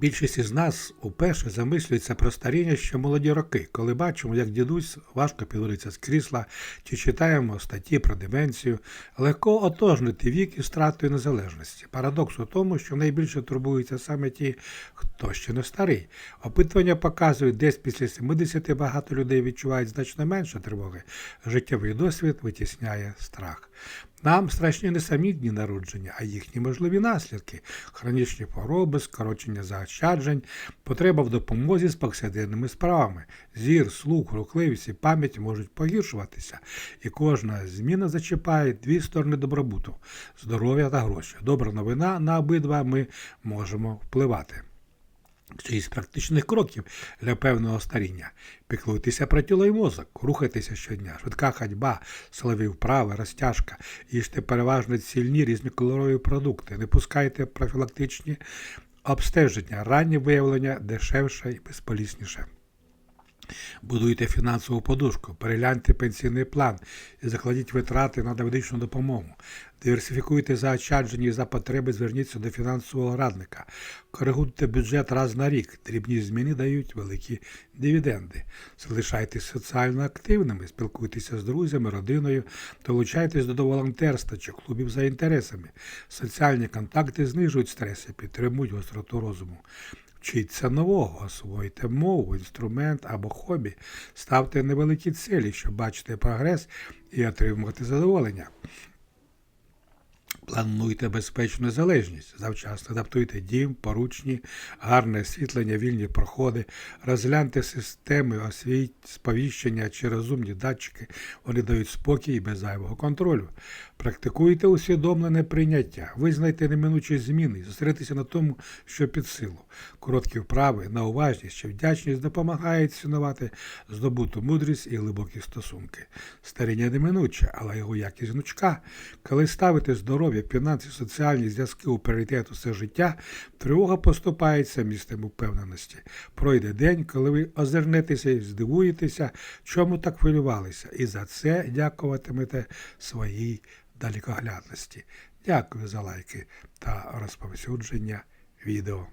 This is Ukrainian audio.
Більшість із нас уперше замислюється про старіння ще молоді роки, коли бачимо, як дідусь важко підводиться з крісла, чи читаємо статті про деменцію, легко отожнити вік із стратою незалежності. Парадокс у тому, що найбільше турбуються саме ті, хто ще не старий. Опитування показують, десь після 70 багато людей відчувають значно менше тривоги. Життєвий досвід витісняє страх. Нам страшні не самі дні народження, а їхні можливі наслідки, хронічні хвороби, скорочення заощаджень, потреба в допомозі з повсякденними справами. Зір, слух, рухливість і пам'ять можуть погіршуватися, і кожна зміна зачіпає дві сторони добробуту здоров'я та гроші. Добра новина на обидва ми можемо впливати. Ще із практичних кроків для певного старіння. Піклуйтеся про тіло і мозок, рухайтеся щодня, швидка ходьба, силові вправи, розтяжка, їжте переважно цільні різнокольорові продукти, не пускайте профілактичні обстеження, раннє виявлення дешевше і безполісніше. Будуйте фінансову подушку, перегляньте пенсійний план і закладіть витрати на медичну допомогу. Диверсифікуйте заощадження і за потреби зверніться до фінансового радника. Коригуйте бюджет раз на рік. Дрібні зміни дають великі дивіденди. Залишайтесь соціально активними, спілкуйтеся з друзями, родиною, долучайтесь до волонтерства чи клубів за інтересами. Соціальні контакти знижують стрес і підтримують гостроту розуму. Вчіться нового, освоїте мову, інструмент або хобі, ставте невеликі цілі, щоб бачити прогрес і отримувати задоволення. Плануйте безпечну залежність, завчасно адаптуйте дім, поручні, гарне освітлення, вільні проходи, розгляньте системи освіт, сповіщення чи розумні датчики, вони дають спокій і без зайвого контролю. Практикуйте усвідомлене прийняття, визнайте неминучі зміни, зосередьтеся на тому, що під силу. Короткі вправи на уважність чи вдячність допомагають цінувати здобуту мудрість і глибокі стосунки. Старіння неминуче, але його якість гнучка. Коли ставите здоров'я, фінанси, соціальні зв'язки у пріоритет усе життя, тривога поступається місцем упевненості. Пройде день, коли ви озирнетеся і здивуєтеся, чому так хвилювалися, і за це дякуватимете своїй далекоглядності. Дякую за лайки та розповсюдження відео.